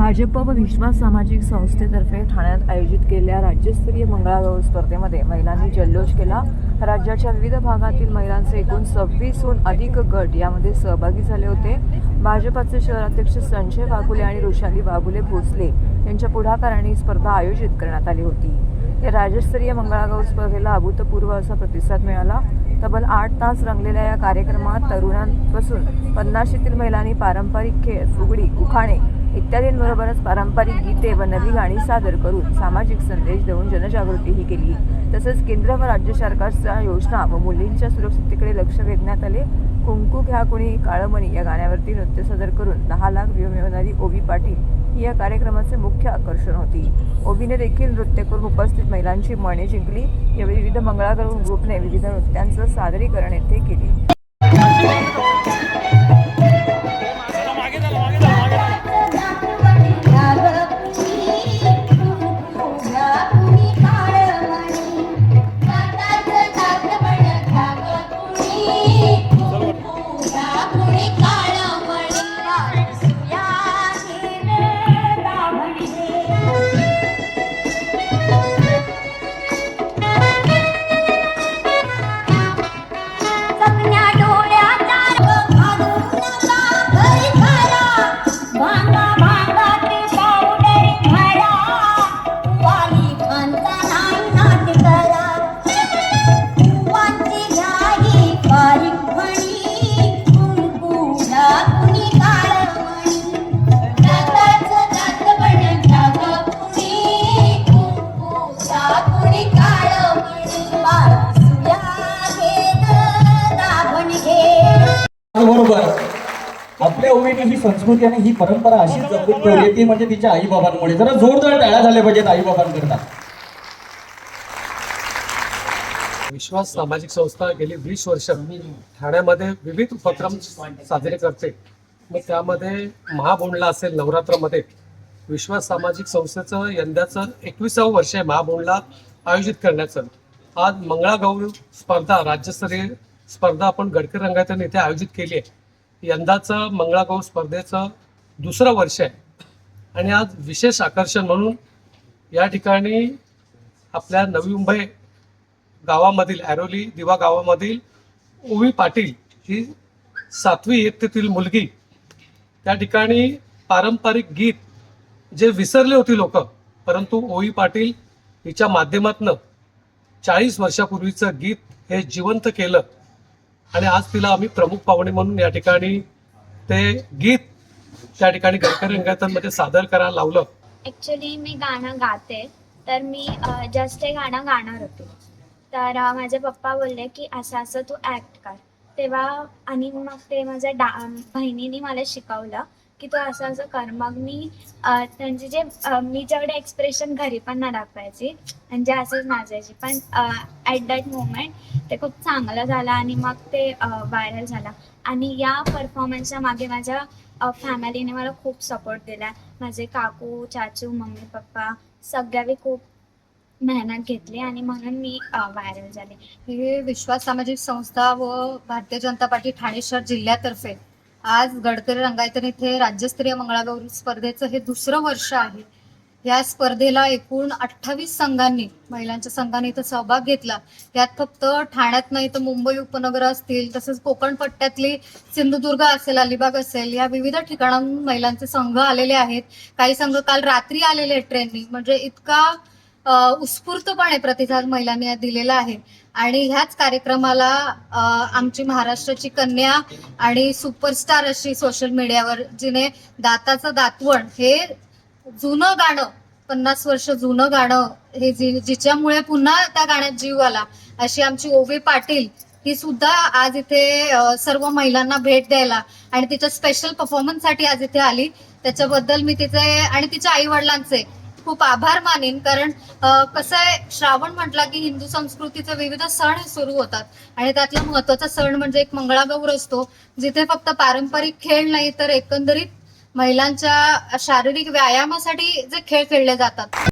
भाजप व विश्वास सामाजिक संस्थेतर्फे ठाण्यात आयोजित केलेल्या राज्यस्तरीय मंगळागौर स्पर्धेमध्ये महिलांनी जल्लोष केला. राज्याच्या विविध भागातील महिलांचे एकूण सव्वीसहून अधिक गट यामध्ये सहभागी झाले होते. भाजपाचे शहराध्यक्ष संजय वाघुले आणि ऋषाली वाघुले भोसले यांच्या पुढाकाराने स्पर्धा आयोजित करण्यात आली होती. या राज्यस्तरीय मंगळागौर स्पर्धेला अभूतपूर्व असा प्रतिसाद मिळाला. तब्बल आठ तास रंगलेल्या या कार्यक्रमात तरुणांपासून पन्नाशीतील महिलांनी पारंपरिक खेळ फुगडी उखाणे इत्यादींबरोबरच पारंपरिक गीते व नवी गाणी सादर करून सामाजिक संदेश देऊन जनजागृतीही केली. तसेच केंद्र व राज्य सरकारच्या योजना व मुलींच्या सुरक्षिततेकडे लक्ष वेधण्यात आले. कुंकू घ्या कुणी काळमणी या गाण्यावरती नृत्य सादर करून दहा लाख व्ह्यू मिळवणारी ओबी पाटील ही या कार्यक्रमाचे मुख्य आकर्षण होती. ओबीने देखील नृत्य करून उपस्थित महिलांची मने जिंकली. यावेळी विविध मंगळागौर ग्रुपने विविध नृत्यांचं सादरीकरण येथे केले. बरोबर. आपल्या ओळीने ही संस्कृती आणि ही परंपरा अशीच जपून ठेवली ती म्हणजे तिच्या आई बाबांमुळे जरा जोरदार टाळ्या झाल्या पाहिजेत आई बाबांकरता विश्वास सामाजिक संस्था गेली वीस वर्ष ठाण्यामध्ये विविध उपक्रम साजरे करते. मग त्यामध्ये महाबोंडला असेल नवरात्रामध्ये. विश्वास सामाजिक संस्थेचं यंदाचं एकविसावं वर्ष आहे महाबोंडला आयोजित करण्याचं. आज मंगळागौर स्पर्धा राज्यस्तरीय स्पर्धा आपण गडकरी रंगायतन इथे आयोजित केली आहे. यंदाचं मंगळागौर स्पर्धेचं दुसरं वर्ष आहे. आणि आज विशेष आकर्षण म्हणून या ठिकाणी आपल्या नवी मुंबई गावामधील ऐरोली दिवा गावामधील ओवी पाटील ही सातवी इयत्तेतील मुलगी. त्या ठिकाणी पारंपरिक गीत जे विसरले होती लोक परंतु ओवी पाटील हिच्या माध्यमातनं चाळीस वर्षापूर्वीचं गीत हे जिवंत केलं. आणि आज तिला आम्ही प्रमुख पाहुणे म्हणून या ठिकाणी ते गीत त्या ठिकाणी गडकरी रंगायतनमध्ये सादर करायला लावलं. ऍक्च्युली मी गाणं गाते तर मी जस्ट हे गाणं गाणार होते. तर अ, माझे पप्पा बोलले की असं असं तू ऍक्ट कर. तेव्हा आणि मग ते माझ्या डा बहिणीने मला शिकवलं की तू असं असं कर. मग मी त्यांचे म्हणजे जे मी जेवढे एक्सप्रेशन घरी पण ना दाखवायची म्हणजे असंच नाचायची. पण ॲट दॅट मोमेंट ते खूप चांगलं झालं आणि मग ते व्हायरल झालं. आणि या परफॉर्मन्सच्या मागे माझ्या फॅमिलीने मला खूप सपोर्ट दिला. माझे काकू चाचू मम्मी पप्पा सगळ्यावी खूप मेहनत घेतली आणि म्हणून मी व्हायरल झाले. हे विश्वास सामाजिक संस्था व भारतीय जनता पार्टी ठाणे शहर जिल्ह्यातर्फे आज गडकरी रंगायतन इथे राज्यस्तरीय मंगळागौर स्पर्धेचं हे दुसरं वर्ष आहे. या स्पर्धेला एकूण अठ्ठावीस संघांनी महिलांच्या संघाने इथं सहभाग घेतला. यात फक्त ठाण्यात नाही तर मुंबई उपनगर असतील तसंच कोकण पट्ट्यातली सिंधुदुर्ग असेल अलिबाग असेल या विविध ठिकाणांहून महिलांचे संघ आलेले आहेत. काही संघ काल रात्री आलेले आहेत ट्रेननी. म्हणजे इतका उत्स्फूर्तपणे प्रतिसाद महिलांनी दिलेला आहे. आणि ह्याच कार्यक्रमाला आमची महाराष्ट्राची कन्या आणि सुपरस्टार अशी सोशल मीडियावर जिने दाताचं दातवण हे जुनं गाणं पन्नास वर्ष जुनं गाणं हे जी जिच्यामुळे पुन्हा त्या गाण्यात जीव आला अशी आमची ओवी पाटील ही सुद्धा आज इथे सर्व महिलांना भेट द्यायला आणि तिच्या स्पेशल परफॉर्मन्ससाठी आज इथे आली. त्याच्याबद्दल मी तिचे आणि तिच्या आई वडिलांचे खूप आभार मानेन कारण कसं आहे श्रावण म्हटला की हिंदू संस्कृतीचे विविध सण सुरू होतात. आणि त्यातला महत्त्वाचा सण म्हणजे एक मंगळागौर असतो जिथे फक्त पारंपरिक खेळ नाही तर एकंदरीत महिलांच्या शारीरिक व्यायामासाठी जे खेळ खेळले जातात.